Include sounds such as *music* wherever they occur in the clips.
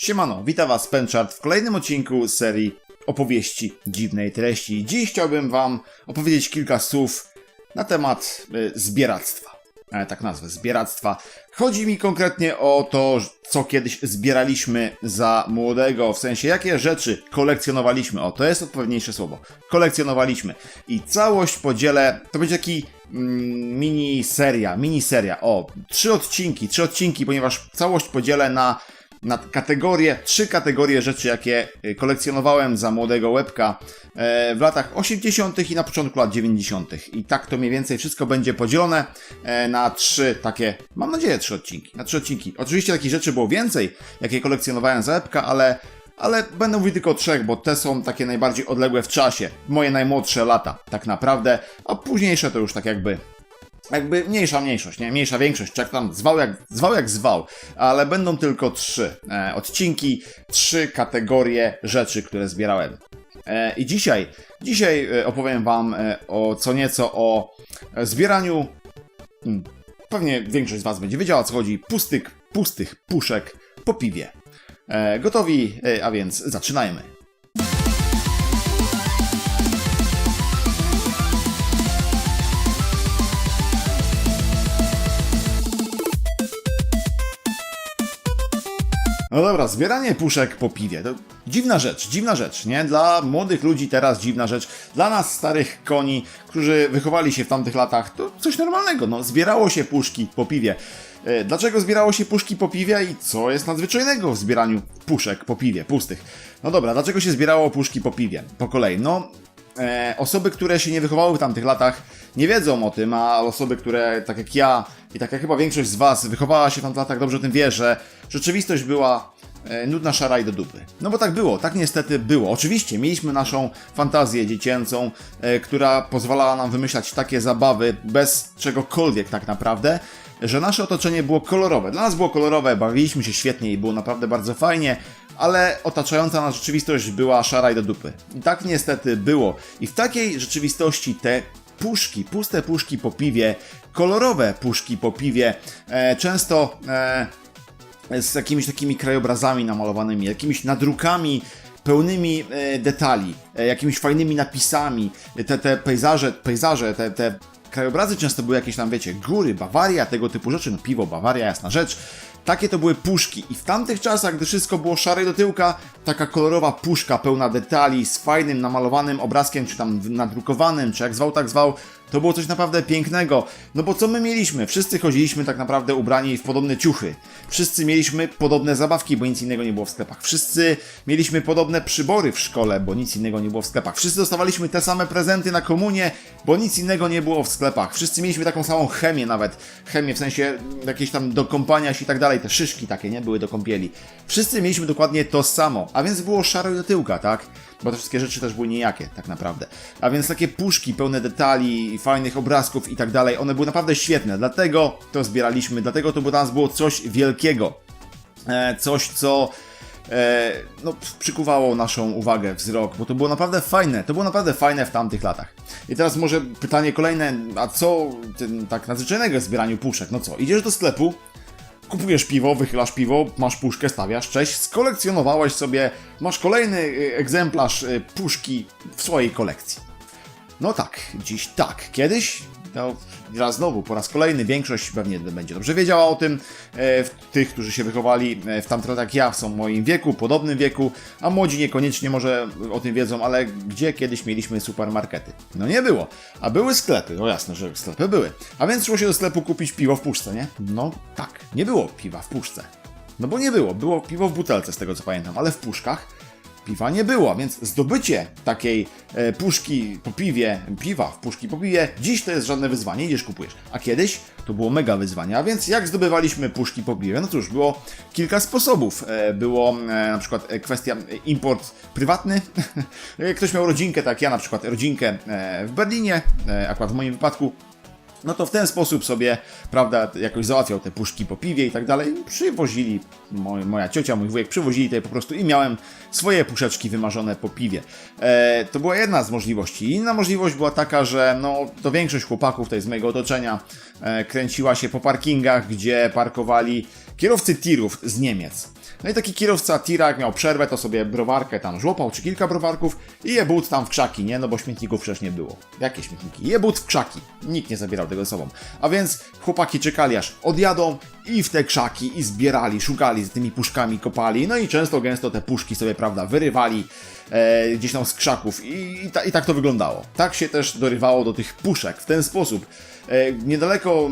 Siemano, witam was Penchart w kolejnym odcinku serii opowieści dziwnej treści. Dziś chciałbym wam opowiedzieć kilka słów na temat y, zbieractwa. Tak nazwę, zbieractwa. Chodzi mi konkretnie o to, co kiedyś zbieraliśmy za młodego, w sensie jakie rzeczy kolekcjonowaliśmy. O, to jest odpowiedniejsze słowo. Kolekcjonowaliśmy. I całość podzielę, to będzie taki mm, mini seria, mini seria. O, trzy odcinki, trzy odcinki, ponieważ całość podzielę na na kategorie, trzy kategorie rzeczy, jakie y, kolekcjonowałem za młodego łebka e, w latach 80. i na początku lat 90. I tak to mniej więcej wszystko będzie podzielone e, na trzy takie, mam nadzieję, trzy odcinki. Na trzy odcinki. Oczywiście takich rzeczy było więcej, jakie kolekcjonowałem za łebka, ale ale będę mówił tylko o trzech, bo te są takie najbardziej odległe w czasie. Moje najmłodsze lata, tak naprawdę, a późniejsze to już tak jakby jakby mniejsza mniejszość, nie? Mniejsza większość, czek tam zwał jak, zwał jak zwał, ale będą tylko trzy e, odcinki, trzy kategorie rzeczy, które zbierałem. E, I dzisiaj, dzisiaj e, opowiem wam e, o co nieco o zbieraniu, hmm, pewnie większość z was będzie wiedziała o co chodzi, pustych, pustych puszek po piwie. E, gotowi, e, a więc zaczynajmy. No dobra, zbieranie puszek po piwie. To dziwna rzecz, dziwna rzecz, nie? Dla młodych ludzi teraz dziwna rzecz. Dla nas, starych koni, którzy wychowali się w tamtych latach, to coś normalnego. No, zbierało się puszki po piwie. E, Dlaczego zbierało się puszki po piwie i co jest nadzwyczajnego w zbieraniu puszek po piwie, pustych? No dobra, dlaczego się zbierało puszki po piwie? Po kolei. No, osoby, które się nie wychowały w tamtych latach, nie wiedzą o tym, a osoby, które, tak jak ja i tak jak chyba większość z Was, wychowała się w tamtych latach, dobrze o tym wie, że rzeczywistość była e, nudna szara i do dupy. No bo tak było, tak niestety było. Oczywiście mieliśmy naszą fantazję dziecięcą, e, która pozwalała nam wymyślać takie zabawy bez czegokolwiek tak naprawdę, że nasze otoczenie było kolorowe. Dla nas było kolorowe, bawiliśmy się świetnie i było naprawdę bardzo fajnie, ale otaczająca nas rzeczywistość była szara i do dupy. I tak niestety było. I w takiej rzeczywistości te puszki, puste puszki po piwie, kolorowe puszki po piwie, e, często e, z jakimiś takimi krajobrazami namalowanymi, jakimiś nadrukami pełnymi e, detali, e, jakimiś fajnymi napisami. Te, te pejzaże, pejzaże te, te krajobrazy często były jakieś tam, wiecie, góry, Bawaria, tego typu rzeczy, no piwo, Bawaria, jasna rzecz. Takie to były puszki i w tamtych czasach, gdy wszystko było szare do tyłka, taka kolorowa puszka pełna detali z fajnym namalowanym obrazkiem, czy tam nadrukowanym, czy jak zwał, tak zwał, to było coś naprawdę pięknego. No bo co my mieliśmy? Wszyscy chodziliśmy tak naprawdę ubrani w podobne ciuchy. Wszyscy mieliśmy podobne zabawki, bo nic innego nie było w sklepach. Wszyscy mieliśmy podobne przybory w szkole, bo nic innego nie było w sklepach. Wszyscy dostawaliśmy te same prezenty na komunie, bo nic innego nie było w sklepach. Wszyscy mieliśmy taką samą chemię nawet. Chemię w sensie jakieś tam do kąpania się i tak dalej. Te szyszki takie, nie? Były do kąpieli. Wszyscy mieliśmy dokładnie to samo. A więc było szaro do tyłka, tak? Bo te wszystkie rzeczy też były nijakie, tak naprawdę. A więc takie puszki pełne detali, fajnych obrazków i tak dalej, one były naprawdę świetne. Dlatego to zbieraliśmy, dlatego to dla nas było coś wielkiego. E, coś, co e, no, przykuwało naszą uwagę, wzrok, bo to było naprawdę fajne. To było naprawdę fajne w tamtych latach. I teraz może pytanie kolejne, a co tym, tak nadzwyczajnego w zbieraniu puszek? No co, idziesz do sklepu, kupujesz piwo, wychylasz piwo, masz puszkę, stawiasz, cześć, skolekcjonowałeś sobie, masz kolejny y, egzemplarz y, puszki w swojej kolekcji. No tak, dziś tak. Kiedyś, no raz znowu, po raz kolejny, większość pewnie będzie dobrze wiedziała o tym. E, tych, którzy się wychowali e, w tamtych latach ja, są w moim wieku, podobnym wieku, a młodzi niekoniecznie może o tym wiedzą, ale gdzie kiedyś mieliśmy supermarkety? No nie było. A były sklepy, no jasne, że sklepy były. A więc szło się do sklepu kupić piwo w puszce, nie? No tak, nie było piwa w puszce. No bo nie było, było piwo w butelce z tego co pamiętam, ale w puszkach piwa nie było, więc zdobycie takiej e, puszki po piwie, piwa w puszki po piwie, dziś to jest żadne wyzwanie, idziesz kupujesz. A kiedyś to było mega wyzwanie, a więc jak zdobywaliśmy puszki po piwie? No cóż, było kilka sposobów. E, było e, na przykład e, kwestia e, import prywatny. Jak *laughs* Ktoś miał rodzinkę, tak ja na przykład rodzinkę e, w Berlinie, e, akurat w moim wypadku, no to w ten sposób sobie, prawda, jakoś załatwiał te puszki po piwie i tak dalej. Przywozili, moj, moja ciocia, mój wujek przywozili tutaj po prostu i miałem swoje puszeczki wymarzone po piwie. E, to była jedna z możliwości. Inna możliwość była taka, że no, to większość chłopaków tutaj z mojego otoczenia e, kręciła się po parkingach, gdzie parkowali kierowcy tirów z Niemiec. No i taki kierowca tira, jak miał przerwę, to sobie browarkę tam żłopał, czy kilka browarków i je but tam w krzaki, nie? No bo śmietników przecież nie było. Jakie śmietniki? Je but w krzaki. Nikt nie zabierał tego ze sobą. A więc chłopaki czekali aż odjadą i w te krzaki i zbierali, szukali z tymi puszkami, kopali. No i często gęsto te puszki sobie, prawda, wyrywali e, gdzieś tam z krzaków i, i, ta, i tak to wyglądało. Tak się też dorywało do tych puszek, w ten sposób. E, niedaleko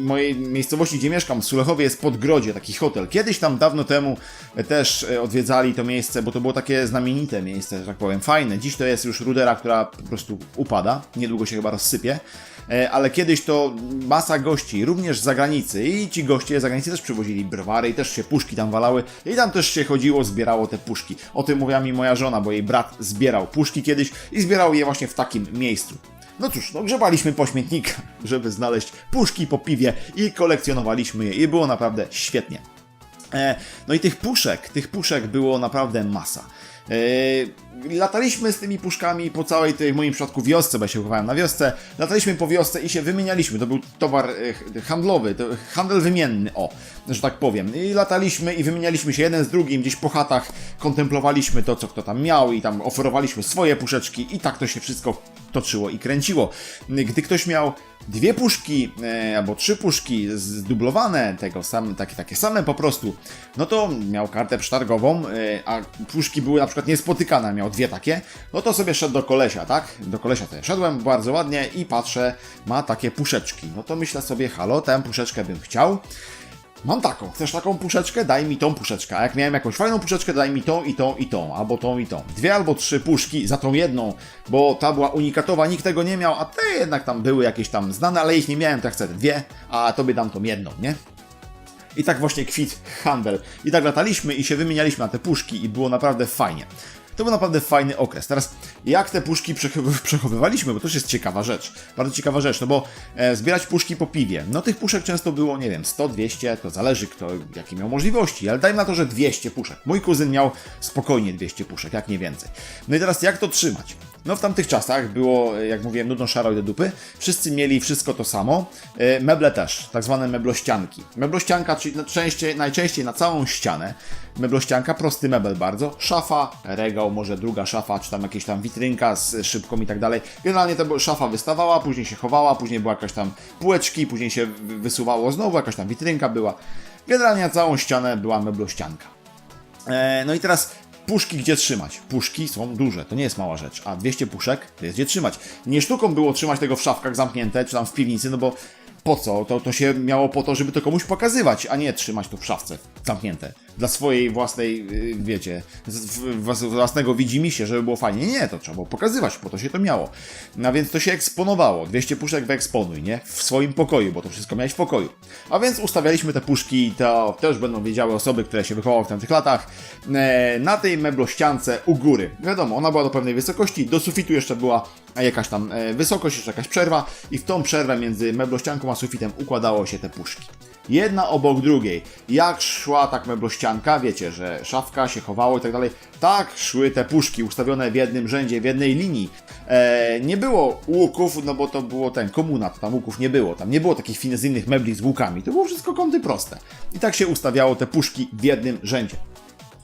mojej miejscowości, gdzie mieszkam, w Sulechowie jest Podgrodzie, taki hotel. Kiedyś tam dawno temu e, też e, odwiedzali to miejsce, bo to było takie znamienite miejsce, że tak powiem, fajne. Dziś to jest już rudera, która po prostu upada, niedługo się chyba rozsypie. E, Ale kiedyś to masa gości, również z zagranicy i ci goście z zagranicy też przywozili browary i też się puszki tam walały i tam też się chodziło, zbierało te puszki. O tym mówiła mi moja żona, bo jej brat zbierał puszki kiedyś i zbierał je właśnie w takim miejscu. No cóż, no grzebaliśmy po śmietnikach, *laughs* żeby znaleźć puszki po piwie i kolekcjonowaliśmy je i było naprawdę świetnie. E, no i tych puszek, tych puszek było naprawdę masa. E, lataliśmy z tymi puszkami po całej tej, w moim przypadku, wiosce, bo ja się uchowałem na wiosce. Lataliśmy po wiosce i się wymienialiśmy. To był towar ch- handlowy, to handel wymienny, o, że tak powiem. I lataliśmy i wymienialiśmy się jeden z drugim, gdzieś po chatach kontemplowaliśmy to, co kto tam miał i tam oferowaliśmy swoje puszeczki i tak to się wszystko toczyło i kręciło. Gdy ktoś miał dwie puszki e, albo trzy puszki zdublowane, tego same, takie, takie same po prostu, no to miał kartę przetargową, e, a puszki były na przykład niespotykane, miał dwie takie, no to sobie szedł do kolesia, tak? Do kolesia ja szedłem bardzo ładnie i patrzę, ma takie puszeczki. No to myślę sobie, halo, tę puszeczkę bym chciał. Mam taką, chcesz taką puszeczkę? Daj mi tą puszeczkę. A jak miałem jakąś fajną puszeczkę, daj mi tą i tą i tą, albo tą i tą. Dwie albo trzy puszki za tą jedną, bo ta była unikatowa, nikt tego nie miał, a te jednak tam były jakieś tam znane, ale ich nie miałem, to chcę dwie, a tobie dam tą jedną, nie? I tak właśnie kwit handel. I tak lataliśmy i się wymienialiśmy na te puszki i było naprawdę fajnie. To był naprawdę fajny okres. Teraz, jak te puszki przechowy- *laughs* przechowywaliśmy, bo to też jest ciekawa rzecz. Bardzo ciekawa rzecz, no bo e, zbierać puszki po piwie. No tych puszek często było, nie wiem, 100, 200, to zależy kto, jakie miał możliwości, ale dajmy na to, że 200 puszek. Mój kuzyn miał spokojnie 200 puszek, jak nie więcej. No i teraz, jak to trzymać? No w tamtych czasach było, jak mówiłem, nudno szaro i do dupy. Wszyscy mieli wszystko to samo. E, Meble też, tak zwane meblościanki. Meblościanka, czyli najczęściej, najczęściej na całą ścianę. Meblościanka, prosty mebel bardzo. Szafa, regał, może druga szafa, czy tam jakieś tam witrynka z szybką i tak dalej. Generalnie to szafa wystawała, później się chowała, później była jakaś tam półeczki, później się wy- wysuwało znowu, jakaś tam witrynka była. Generalnie na całą ścianę była meblościanka. E, no i teraz puszki gdzie trzymać? Puszki są duże, to nie jest mała rzecz, a 200 puszek to jest gdzie trzymać. Nie sztuką było trzymać tego w szafkach zamknięte, czy tam w piwnicy, no bo po co? To, to się miało po to, żeby to komuś pokazywać, a nie trzymać to w szafce zamknięte. Dla swojej własnej, yy, wiecie, własnego widzimisię, żeby było fajnie. Nie, to trzeba było pokazywać, po to się to miało. No więc to się eksponowało. 200 puszek wyeksponuj, nie? W swoim pokoju, bo to wszystko miałeś w pokoju. A więc ustawialiśmy te puszki, to też będą wiedziały osoby, które się wychowały w tamtych latach, e, na tej meblościance u góry. Wiadomo, ona była do pewnej wysokości, do sufitu jeszcze była jakaś tam e, wysokość, jeszcze jakaś przerwa i w tą przerwę między meblościanką a sufitem układało się te puszki. Jedna obok drugiej. Jak szła tak meblościanka, wiecie, że szafka się chowało i tak dalej, tak szły te puszki ustawione w jednym rzędzie, w jednej linii. E, nie było łuków, no bo to było ten komuna, to tam łuków nie było, tam nie było takich finezyjnych mebli z łukami, to było wszystko kąty proste. I tak się ustawiało te puszki w jednym rzędzie.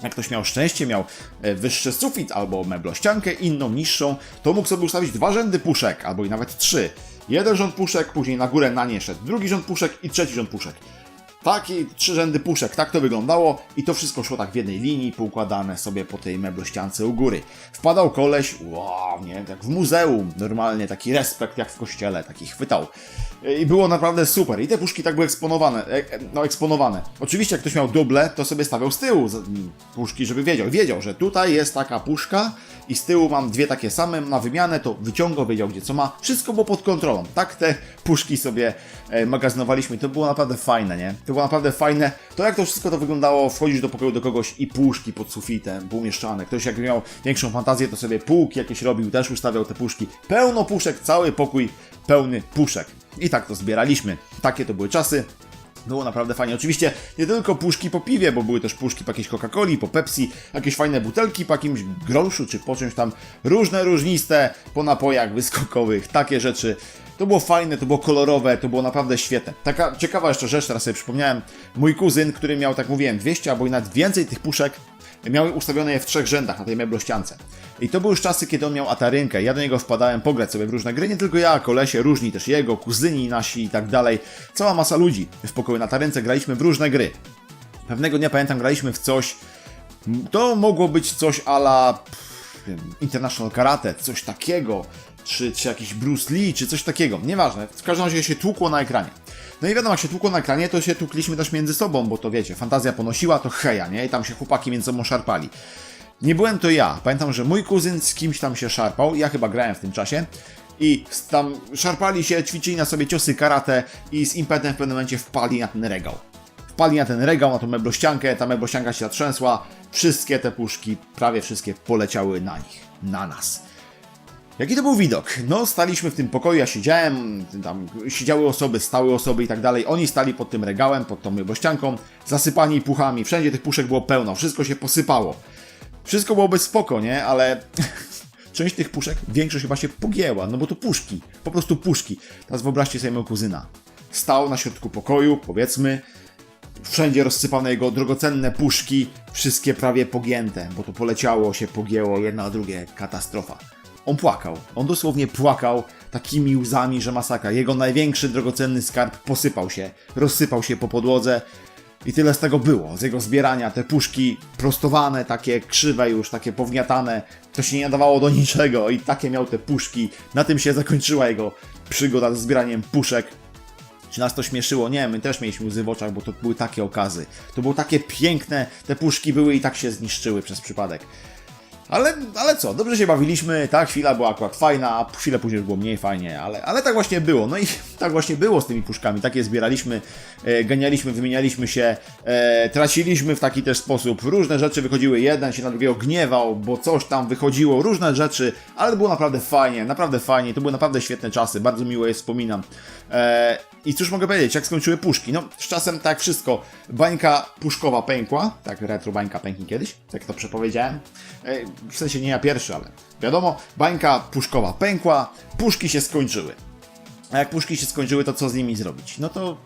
Jak ktoś miał szczęście, miał e, wyższy sufit albo meblościankę, inną niższą, to mógł sobie ustawić dwa rzędy puszek, albo i nawet trzy. Jeden rząd puszek, później na górę na nie szedł drugi rząd puszek i trzeci rząd puszek. Taki trzy rzędy puszek, tak to wyglądało i to wszystko szło tak w jednej linii, poukładane sobie po tej meblościance u góry. Wpadał koleś, wow, nie, jak w muzeum, normalnie taki respekt jak w kościele, taki chwytał. I było naprawdę super. I te puszki tak były eksponowane, e, e, no eksponowane. Oczywiście jak ktoś miał duble, to sobie stawiał z tyłu puszki, żeby wiedział. Wiedział, że tutaj jest taka puszka i z tyłu mam dwie takie same na wymianę, to wyciągał, wiedział gdzie co ma. Wszystko było pod kontrolą. Tak te puszki sobie e, magazynowaliśmy to było naprawdę fajne, nie? To było naprawdę fajne. To jak to wszystko to wyglądało, wchodzisz do pokoju do kogoś i puszki pod sufitem, poumieszczane. Ktoś jak miał większą fantazję, to sobie półki jakieś robił, też ustawiał te puszki. Pełno puszek, cały pokój pełny puszek. I tak to zbieraliśmy. Takie to były czasy. Było naprawdę fajnie. Oczywiście nie tylko puszki po piwie, bo były też puszki po jakiejś Coca-Coli, po Pepsi, jakieś fajne butelki po jakimś groszu czy po czymś tam. Różne, różniste, po napojach wyskokowych, takie rzeczy. To było fajne, to było kolorowe, to było naprawdę świetne. Taka ciekawa jeszcze rzecz, teraz sobie przypomniałem. Mój kuzyn, który miał, tak mówiłem, 200 albo i nawet więcej tych puszek, miały ustawione je w trzech rzędach na tej meblościance. I to były już czasy, kiedy on miał atarynkę. Ja do niego wpadałem pograć sobie w różne gry, nie tylko ja, kolesie, różni też jego, kuzyni nasi i tak dalej. Cała masa ludzi w pokoju na atarynce graliśmy w różne gry. Pewnego dnia pamiętam, graliśmy w coś. To mogło być coś ala International Karate, coś takiego, czy, czy jakiś Bruce Lee, czy coś takiego. Nieważne. W każdym razie się tłukło na ekranie. No i wiadomo, jak się tłukło na ekranie, to się tłukliśmy też między sobą, bo to wiecie, fantazja ponosiła, to heja, nie? I tam się chłopaki między sobą szarpali. Nie byłem to ja. Pamiętam, że mój kuzyn z kimś tam się szarpał, ja chyba grałem w tym czasie. I tam szarpali się, ćwiczyli na sobie ciosy karate i z impetem w pewnym momencie wpali na ten regał. Wpali na ten regał, na tą meblościankę, ta meblościanka się zatrzęsła, wszystkie te puszki, prawie wszystkie poleciały na nich, na nas. Jaki to był widok? No, staliśmy w tym pokoju, ja siedziałem, tam siedziały osoby, stały osoby i tak dalej. Oni stali pod tym regałem, pod tą meblościanką, zasypani puchami, wszędzie tych puszek było pełno, wszystko się posypało. Wszystko byłoby spoko, nie? Ale *laughs* część tych puszek, większość chyba się pogięła, no bo to puszki, po prostu puszki. Teraz wyobraźcie sobie mojego kuzyna. Stał na środku pokoju, powiedzmy, wszędzie rozsypane jego drogocenne puszki, wszystkie prawie pogięte, bo to poleciało, się pogięło, jedna a drugie, katastrofa. On płakał, on dosłownie płakał takimi łzami, że masakra. Jego największy drogocenny skarb posypał się, rozsypał się po podłodze, i tyle z tego było, z jego zbierania, te puszki prostowane, takie krzywe już, takie powgniatane, to się nie nadawało do niczego i takie miał te puszki. Na tym się zakończyła jego przygoda z zbieraniem puszek. Czy nas to śmieszyło? Nie, my też mieliśmy łzy w oczach, bo to były takie okazy. To było takie piękne, te puszki były i tak się zniszczyły przez przypadek. Ale, ale co, dobrze się bawiliśmy, ta chwila była akurat fajna, a chwilę później już było mniej fajnie, ale, ale tak właśnie było. No i *laughs* tak właśnie było z tymi puszkami. Takie zbieraliśmy, e, ganialiśmy, wymienialiśmy się, e, traciliśmy w taki też sposób. Różne rzeczy wychodziły, jeden się na drugiego gniewał, bo coś tam wychodziło, różne rzeczy, ale było naprawdę fajnie, naprawdę fajnie. To były naprawdę świetne czasy, bardzo miło je wspominam. E, I cóż mogę powiedzieć, jak skończyły puszki? No, z czasem tak wszystko. Bańka puszkowa pękła, tak retro bańka pęknie kiedyś, tak to przepowiedziałem. E, w sensie nie ja pierwszy, ale wiadomo, bańka puszkowa pękła, puszki się skończyły. A jak puszki się skończyły, to co z nimi zrobić? No to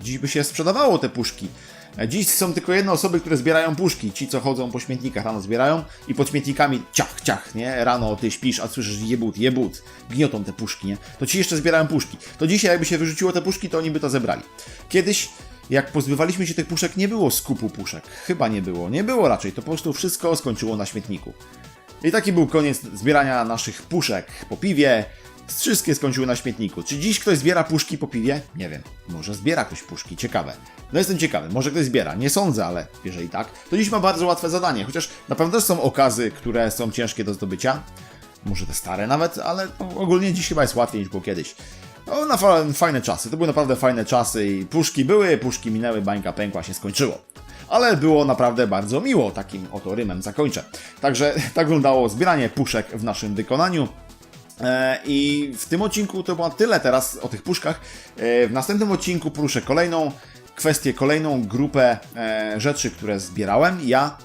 dziś by się sprzedawało te puszki. E, Dziś są tylko jedne osoby, które zbierają puszki. Ci, co chodzą po śmietnikach rano zbierają i pod śmietnikami ciach, ciach, nie? Rano ty śpisz, a słyszysz jebut, jebut. Gniotą te puszki, nie? To ci jeszcze zbierają puszki. To dzisiaj jakby się wyrzuciło te puszki, to oni by to zebrali. Kiedyś jak pozbywaliśmy się tych puszek, nie było skupu puszek. Chyba nie było. Nie było raczej. To po prostu wszystko skończyło na śmietniku. I taki był koniec zbierania naszych puszek po piwie. Wszystkie skończyły na śmietniku. Czy dziś ktoś zbiera puszki po piwie? Nie wiem. Może zbiera ktoś puszki. Ciekawe. No jestem ciekawy. Może ktoś zbiera. Nie sądzę, ale jeżeli tak, to dziś ma bardzo łatwe zadanie. Chociaż na pewno też są okazy, które są ciężkie do zdobycia. Może te stare nawet, ale ogólnie dziś chyba jest łatwiej niż było kiedyś. No, na fa- fajne czasy. To były naprawdę fajne czasy i puszki były, puszki minęły, bańka pękła, się skończyło. Ale było naprawdę bardzo miło, takim oto rymem zakończę. Także *laughs* tak wyglądało zbieranie puszek w naszym wykonaniu. E, I w tym odcinku to było tyle teraz o tych puszkach. E, W następnym odcinku poruszę kolejną kwestię, kolejną grupę e, rzeczy, które zbierałem ja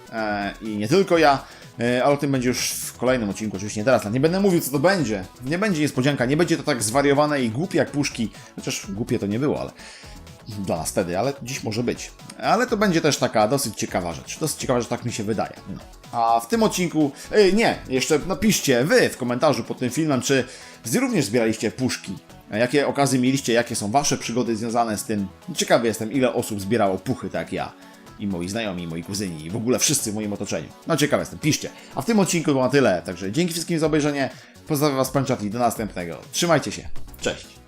i nie tylko ja. Ale o tym będzie już w kolejnym odcinku, oczywiście nie teraz. Nie będę mówił, co to będzie. Nie będzie niespodzianka, nie będzie to tak zwariowane i głupie jak puszki. Chociaż głupie to nie było, ale dla nas wtedy, ale dziś może być. Ale to będzie też taka dosyć ciekawa rzecz. Dosyć ciekawa, że tak mi się wydaje. A w tym odcinku, ej, nie, jeszcze napiszcie wy w komentarzu pod tym filmem, czy również zbieraliście puszki. Jakie okazy mieliście, jakie są wasze przygody związane z tym. Ciekawy jestem, ile osób zbierało puchy tak ja. I moi znajomi, i moi kuzyni, i w ogóle wszyscy w moim otoczeniu. No ciekawy jestem, piszcie. A w tym odcinku było na tyle, także dzięki wszystkim za obejrzenie. Pozdrawiam was, Pan Chatli, do następnego. Trzymajcie się, cześć.